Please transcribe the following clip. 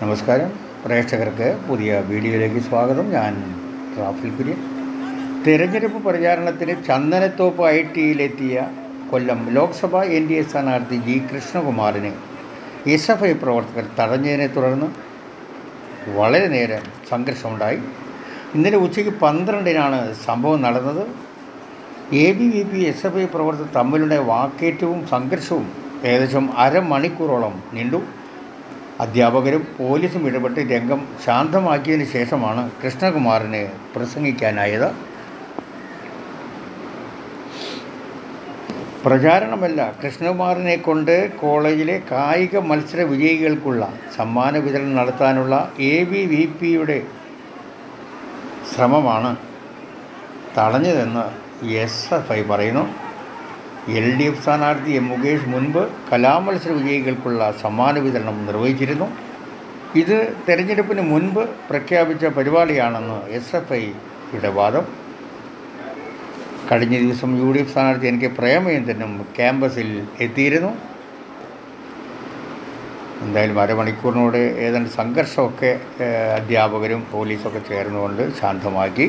നമസ്കാരം. പ്രേക്ഷകർക്ക് പുതിയ വീഡിയോയിലേക്ക് സ്വാഗതം. ഞാൻ റാഫിൽ കുര്യൻ. തിരഞ്ഞെടുപ്പ് പ്രചാരണത്തിന് ചന്ദനത്തോപ്പ് ഐ ടിയിലെത്തിയ Kollam Lok Sabha N D A സ്ഥാനാർത്ഥി ജി കൃഷ്ണകുമാറിനെ എസ് എഫ് ഐ പ്രവർത്തകർ തടഞ്ഞതിനെ തുടർന്ന് വളരെ നേരം സംഘർഷമുണ്ടായി. ഇന്നലെ ഉച്ചയ്ക്ക് പന്ത്രണ്ടിനാണ് സംഭവം നടന്നത്. A B V P S F I പ്രവർത്തകർ തമ്മിലുണ്ടായ വാക്കേറ്റവും സംഘർഷവും ഏകദേശം അരമണിക്കൂറോളം നീണ്ടു. അധ്യാപകരും പോലീസും ഇടപെട്ട് രംഗം ശാന്തമാക്കിയതിന് ശേഷമാണ് കൃഷ്ണകുമാറിന് പ്രസംഗിക്കാനായത്. പ്രചാരണമല്ല കൃഷ്ണകുമാറിനെ കൊണ്ട് കോളേജിലെ കായിക മത്സര വിജയികൾക്കുള്ള സമ്മാന വിതരണം നടത്താനുള്ള എ ബി വി പിയുടെ ശ്രമമാണ് തടഞ്ഞതെന്ന് എസ് എഫ് ഐ പറയുന്നു. എൽ ഡി എഫ് സ്ഥാനാർത്ഥി എം മുകേഷ് മുൻപ് കലാമത്സര വിജയികൾക്കുള്ള സമ്മാന വിതരണം നിർവഹിച്ചിരുന്നു. ഇത് തെരഞ്ഞെടുപ്പിന് മുൻപ് പ്രഖ്യാപിച്ച പരിപാടിയാണെന്ന് എസ് എഫ് ഐയുടെ വാദം കഴിഞ്ഞ ദിവസം യു ഡി എഫ് സ്ഥാനാർത്ഥി എൻ കെ പ്രേമചന്ദ്രനും ക്യാമ്പസിൽ എത്തിയിരുന്നു. എന്തായാലും അരമണിക്കൂറിനോട് ഏതാണ്ട് സംഘർഷമൊക്കെ അധ്യാപകരും പോലീസൊക്കെ ചേർന്നുകൊണ്ട് ശാന്തമാക്കി.